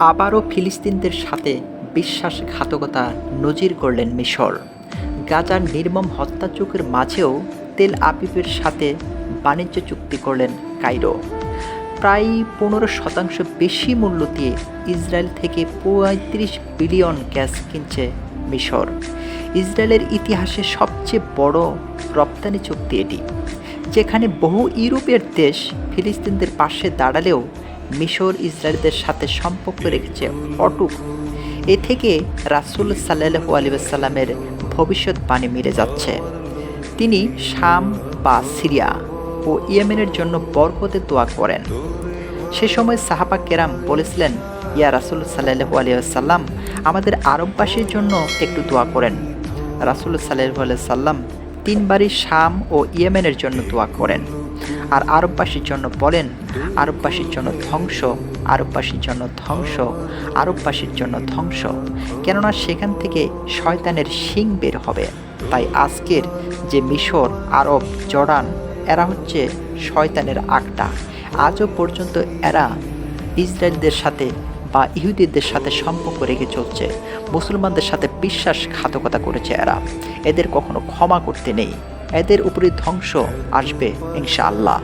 আবারও ফিলিস্তিনদের সাথে বিশ্বাসঘাতকতা নজির করলেন মিশর। গাজার নির্মম হত্যাচুকের মাঝেও তেল আবিবের সাথে বাণিজ্য চুক্তি করলেন কাইরো প্রায় পনেরো শতাংশ বেশি মূল্য দিয়ে ইসরায়েল থেকে পঁয়ত্রিশ বিলিয়ন গ্যাস কিনছে মিশর। ইসরায়েলের ইতিহাসে সবচেয়ে বড় রপ্তানি চুক্তি এটি, যেখানে বহু ইউরোপের দেশ ফিলিস্তিনদের পাশে দাঁড়ালেও মিশর ইসরায়েলদের সাথে সম্পর্ক রেখেছে অটুট। এ থেকে রাসুল সাল্লাহু আলিবাসাল্লামের ভবিষ্যৎবাণী মিলে যাচ্ছে। তিনি শাম বা সিরিয়া ও ইয়েমেনের জন্য বরকতে দোয়া করেন। সে সময় সাহাবা কেরাম বলেছিলেন, ইয়া রাসুল সাল্লাহু আলিয়াল্লাম আমাদের আরববাসীর জন্য একটু দোয়া করেন। রাসুল সাল্লাহু আলিয়া সাল্লাম তিনবারই শাম ও ইয়েমেনের জন্য দোয়া করেন। আর আরববাসীর জন্য বলেন আরববাসীর জন্য ধ্বংস আরববাসীর জন্য ধ্বংস আরববাসীর জন্য ধ্বংস। কেননা সেখান থেকে শয়তানের শিং বের হবে। তাই আজকের যে মিশর, আরব, জর্ডান, এরা হচ্ছে শয়তানের আগটা আজও পর্যন্ত এরা ইসরায়েলদের সাথে বা ইহুদিদের সাথে সম্পর্ক রেখে চলছে। মুসলমানদের সাথে বিশ্বাসঘাতকতা করেছে এরা। এদের কখনো ক্ষমা করতে নেই। এদের উপরে ধ্বংস আসবে ইনশাআল্লাহ।